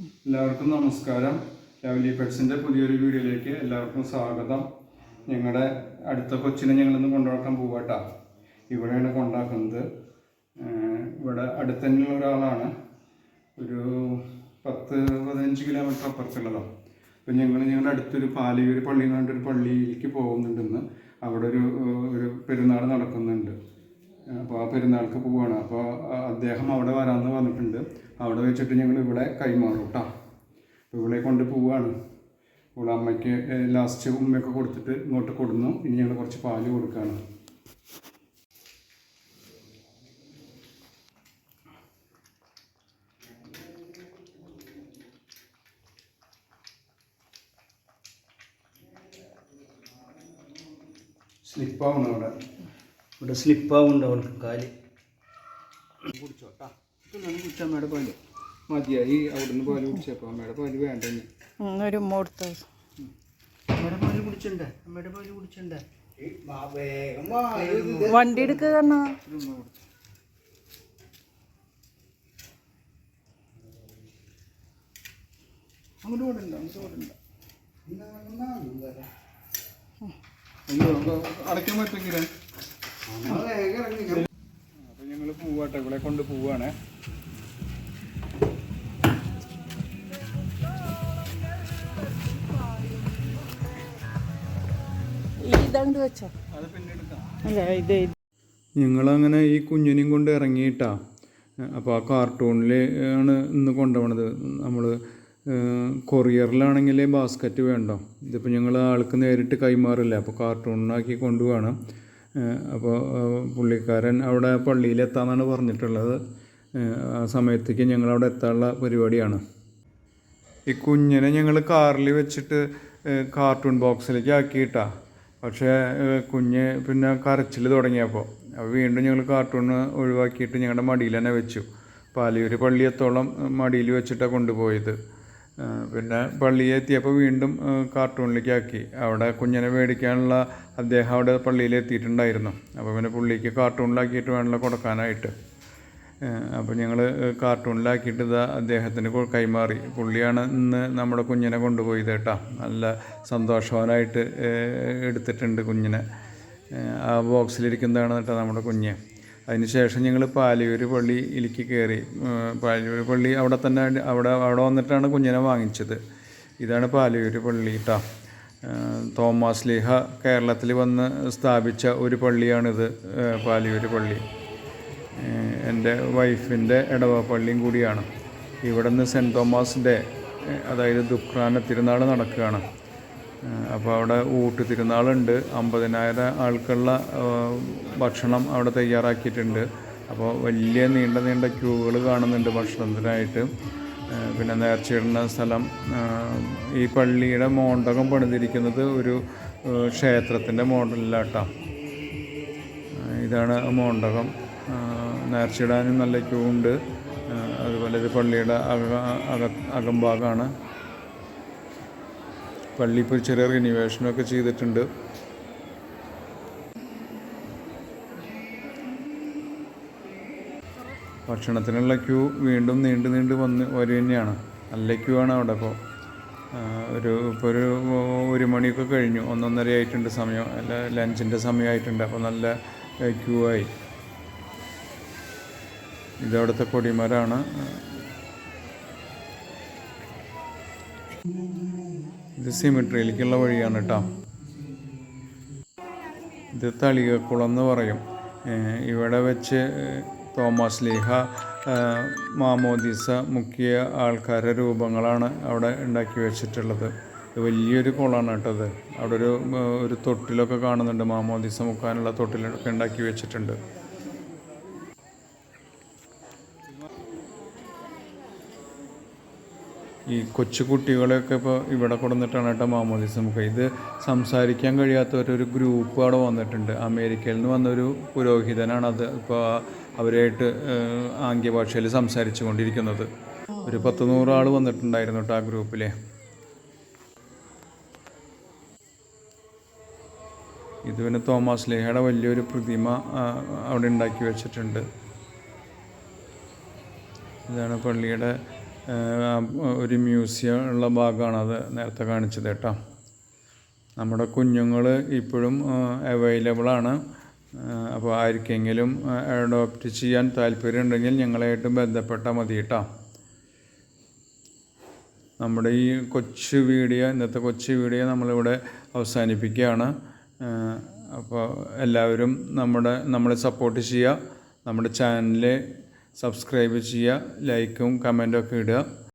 എല്ലാവർക്കും നമസ്കാരം. ലവ്ലി പെറ്റ്സിന്റെ പുതിയൊരു വീഡിയോയിലേക്ക് എല്ലാവർക്കും സ്വാഗതം. ഞങ്ങളുടെ അടുത്ത കൊച്ചിനെ ഞങ്ങളിന്ന് കൊണ്ടുനടക്കാൻ പോവാട്ടാ. ഇവിടെയാണ് കൊണ്ടാക്കുന്നത്. ഇവിടെ അടുത്ത് തന്നെയുള്ള ഒരാളാണ്. ഒരു പത്ത് പതിനഞ്ച് കിലോമീറ്റർ അപ്പുറത്തുള്ളതാണ് അപ്പം ഞങ്ങൾ ഞങ്ങളുടെ അടുത്തൊരു പാലിയൂർ പള്ളി എന്ന് പറഞ്ഞിട്ടൊരു പള്ളിയിലേക്ക് പോകുന്നുണ്ടെന്ന് അവിടെ ഒരു ഒരു പെരുന്നാൾ നടക്കുന്നുണ്ട്. അപ്പോൾ ആ പെരുന്നാൾക്ക് പോവുകയാണ് അപ്പോൾ അദ്ദേഹം അവിടെ വരാമെന്ന് പറഞ്ഞിട്ടുണ്ട്. അവിടെ വെച്ചിട്ട് ഞങ്ങൾ ഇവിടെ കൈമാറും കേട്ടോ അപ്പോൾ ഇവിടെ കൊണ്ട് പോവുകയാണ് ഇവിടെ അമ്മയ്ക്ക് ലാസ്റ്റ് ഉമ്മയൊക്കെ കൊടുത്തിട്ട് ഇങ്ങോട്ട് കൊടുന്നു. ഇനി ഞങ്ങൾ കുറച്ച് പാൽ കൊടുക്കുകയാണ് സ്ലിപ്പാവുന്നു അവിടെ? ഇവിടെ സ്ലിപ്പാവുന്നുണ്ട് അവൾക്ക് കാൽ. കുടിച്ചോട്ടാ കുടിച്ച അമ്മയുടെ പാൽ. മതിയായി അവിടുന്ന് പാൽ കുടിച്ചപ്പോൾ അമ്മയുടെ പാൽ വേണ്ട ഇനി? ഒരു മൂടുത്ത അമ്മയുടെ പാൽ കുടിച്ചിട്ടുണ്ട് അമ്മയുടെ പാൽ കുടിച്ചിട്ടുണ്ട് വണ്ടി എടുക്കുക കണ്ണാ. അങ്ങോട്ട് ഓടണ്ട അങ്ങോട്ട് ഓടണ്ട. അയ്യോ അടയ്ക്കാൻ ഞങ്ങൾ പോവാട്ടെ ഇവിടെ കൊണ്ട് പോവാണ്. ഞങ്ങളങ്ങനെ ഈ കുഞ്ഞിനെയും കൊണ്ട് ഇറങ്ങിയിട്ടാ? അപ്പോൾ ആ കാർട്ടൂണിൽ ആണ് ഇന്ന് കൊണ്ടുപോണത്. നമ്മൾ കൊറിയറിലാണെങ്കിൽ ബാസ്ക്കറ്റ് വേണ്ടോ? ഇതിപ്പോൾ ഞങ്ങൾ ആൾക്ക് നേരിട്ട് കൈമാറില്ല. അപ്പോൾ കാർട്ടൂണിനാക്കി കൊണ്ടുപോകണം. അപ്പോൾ പുള്ളിക്കാരൻ അവിടെ പള്ളിയിലെത്താമെന്നാണ് പറഞ്ഞിട്ടുള്ളത്. ആ സമയത്തേക്ക് ഞങ്ങളവിടെ എത്താനുള്ള പരിപാടിയാണ്. ഈ കുഞ്ഞിനെ ഞങ്ങൾ കാറിൽ വെച്ചിട്ട് കാർട്ടൂൺ ബോക്സിലേക്ക് ആക്കിയിട്ടാ. പക്ഷേ കുഞ്ഞ് പിന്നെ കരച്ചിൽ തുടങ്ങിയപ്പോൾ അപ്പോൾ വീണ്ടും ഞങ്ങൾ കാർട്ടൂൺ ഒഴിവാക്കിയിട്ട് ഞങ്ങളുടെ മടിയിൽ തന്നെ വെച്ചു. പാലിയൂർ പള്ളിയത്തോളം മടിയിൽ വെച്ചിട്ടാണ് കൊണ്ടുപോയത്. പിന്നെ പള്ളിയിൽ എത്തിയപ്പോൾ വീണ്ടും കാർട്ടൂണിലേക്കാക്കി. അവിടെ കുഞ്ഞിനെ മേടിക്കാനുള്ള അദ്ദേഹം അവിടെ പള്ളിയിൽ എത്തിയിട്ടുണ്ടായിരുന്നു അപ്പോൾ പിന്നെ പുള്ളിക്ക് കാർട്ടൂണിലാക്കിയിട്ട് വേണമല്ലോ കൊടുക്കാനായിട്ട്. അപ്പോൾ ഞങ്ങൾ കാർട്ടൂണിലാക്കിയിട്ട് ഇതാ അദ്ദേഹത്തിന് കൈമാറി. പുള്ളിയാണ് ഇന്ന് നമ്മുടെ കുഞ്ഞിനെ കൊണ്ടുപോയി കേട്ടാ. നല്ല സന്തോഷവാനായിട്ട് എടുത്തിട്ടുണ്ട് കുഞ്ഞിനെ. ആ ബോക്സിലിരിക്കുന്നതാണ് കേട്ടോ നമ്മുടെ കുഞ്ഞ്. അതിന് ശേഷം ഞങ്ങൾ പാലിയൂർ പള്ളി പള്ളിയിലേക്ക് കയറി പാലിയൂർ പള്ളി അവിടെ തന്നെ അവിടെ അവിടെ വന്നിട്ടാണ് കുഞ്ഞിനെ വാങ്ങിച്ചത്. ഇതാണ് പാലിയൂർ പള്ളി കേട്ടോ തോമസ് ലീഹ കേരളത്തിൽ വന്ന് സ്ഥാപിച്ച ഒരു പള്ളിയാണിത് പാലിയൂർ പള്ളി. എന്റെ വൈഫിന്റെ ഇടവ പള്ളിയും കൂടിയാണ്. ഇവിടെ നിന്ന് സെന്റ് തോമസിന്റെ അതായത് ദുഃഖാന തിരുനാൾ നടക്കുകയാണ്. അപ്പോൾ അവിടെ ഊട്ട് തിരുനാളുണ്ട് അമ്പതിനായിരം ആൾക്കുള്ള ഭക്ഷണം അവിടെ തയ്യാറാക്കിയിട്ടുണ്ട്. അപ്പോൾ വലിയ നീണ്ട നീണ്ട ക്യൂകൾ കാണുന്നുണ്ട് ഭക്ഷണത്തിനായിട്ട്. പിന്നെ നേർച്ചയിടുന്ന സ്ഥലം. ഈ പള്ളിയുടെ മോണ്ടകം പണിതിരിക്കുന്നത് ഒരു ക്ഷേത്രത്തിന്റെ മോഡലിലാട്ടോ. ഇതാണ് മോണ്ടകം. നേർച്ചയിടാനും നല്ല ക്യൂ ഉണ്ട് അതുപോലെ ഇത് പള്ളിയുടെ അക അക അകംഭാഗമാണ് പള്ളി ഇപ്പോൾ ചെറിയ റിനിവേഷനൊക്കെ ചെയ്തിട്ടുണ്ട്. ഭക്ഷണത്തിനുള്ള ക്യൂ വീണ്ടും നീണ്ടു നീണ്ട് വന്ന് വരി തന്നെയാണ്. നല്ല ക്യൂ ആണ് അവിടെ ഇപ്പോൾ ഒരു ഇപ്പോൾ ഒരു ഒരു മണിയൊക്കെ കഴിഞ്ഞു. ഒന്നൊന്നര ആയിട്ടുണ്ട് സമയം. അല്ല ലഞ്ചിന്റെ സമയമായിട്ടുണ്ട്. അപ്പോൾ നല്ല ക്യൂ ആയി. ഇതവിടുത്തെ കൊടിമരാണ്. ഇത് സിമിട്രിയിലേക്കുള്ള വഴിയാണ് കേട്ടോ ഇത് തളികക്കുളം എന്ന് പറയും ഇവിടെ വെച്ച് തോമസ് ലീഹ മാമോദീസ മുഖ്യ ആൾക്കാരുടെ രൂപങ്ങളാണ് അവിടെ ഉണ്ടാക്കി വെച്ചിട്ടുള്ളത്. വലിയൊരു കുളമാണ് കേട്ടത് അവിടെ ഒരു ഒരു തൊട്ടിലൊക്കെ കാണുന്നുണ്ട്. മാമോദീസ മുക്കാനുള്ള തൊട്ടിലൊക്കെ ഉണ്ടാക്കി വെച്ചിട്ടുണ്ട്. ഈ കൊച്ചു കുട്ടികളെയൊക്കെ ഇപ്പോൾ ഇവിടെ കൊടുന്നിട്ടാണ് കേട്ടോ മാമോദിസമൊക്കെ ഇത് സംസാരിക്കാൻ കഴിയാത്തവരൊരു ഗ്രൂപ്പ് അവിടെ വന്നിട്ടുണ്ട്. അമേരിക്കയിൽ നിന്ന് വന്നൊരു പുരോഹിതനാണ് അത് ഇപ്പോൾ അവരായിട്ട് ആംഗ്യ ഭാഷയിൽ സംസാരിച്ചു കൊണ്ടിരിക്കുന്നത് ഒരു പത്ത് നൂറാൾ വന്നിട്ടുണ്ടായിരുന്നു കേട്ടോ ആ ഗ്രൂപ്പിലെ. ഇത് പിന്നെ തോമസ് ലേഹയുടെ വലിയൊരു പ്രതിമ അവിടെ ഉണ്ടാക്കി വെച്ചിട്ടുണ്ട്. ഇതാണ് പള്ളിയുടെ ഒരു മ്യൂസിയം ഉള്ള ഭാഗമാണത് നേരത്തെ കാണിച്ചത് കേട്ടോ. നമ്മുടെ കുഞ്ഞുങ്ങൾ ഇപ്പോഴും അവൈലബിളാണ് അപ്പോൾ ആർക്കെങ്കിലും അഡോപ്റ്റ് ചെയ്യാൻ താല്പര്യമുണ്ടെങ്കിൽ ഞങ്ങളായിട്ട് ബന്ധപ്പെട്ടാൽ മതി കേട്ടോ. നമ്മുടെ ഈ കൊച്ചു വീഡിയോ ഇന്നത്തെ കൊച്ചു വീഡിയോ നമ്മളിവിടെ അവസാനിപ്പിക്കുകയാണ്. അപ്പോൾ എല്ലാവരും നമ്മുടെ നമ്മളെ സപ്പോർട്ട് ചെയ്യുക. നമ്മുടെ ചാനൽ സബ്സ്ക്രൈബ് ചെയ്യുക ലൈക്കും കമന്റൊക്കെ ഇടുക.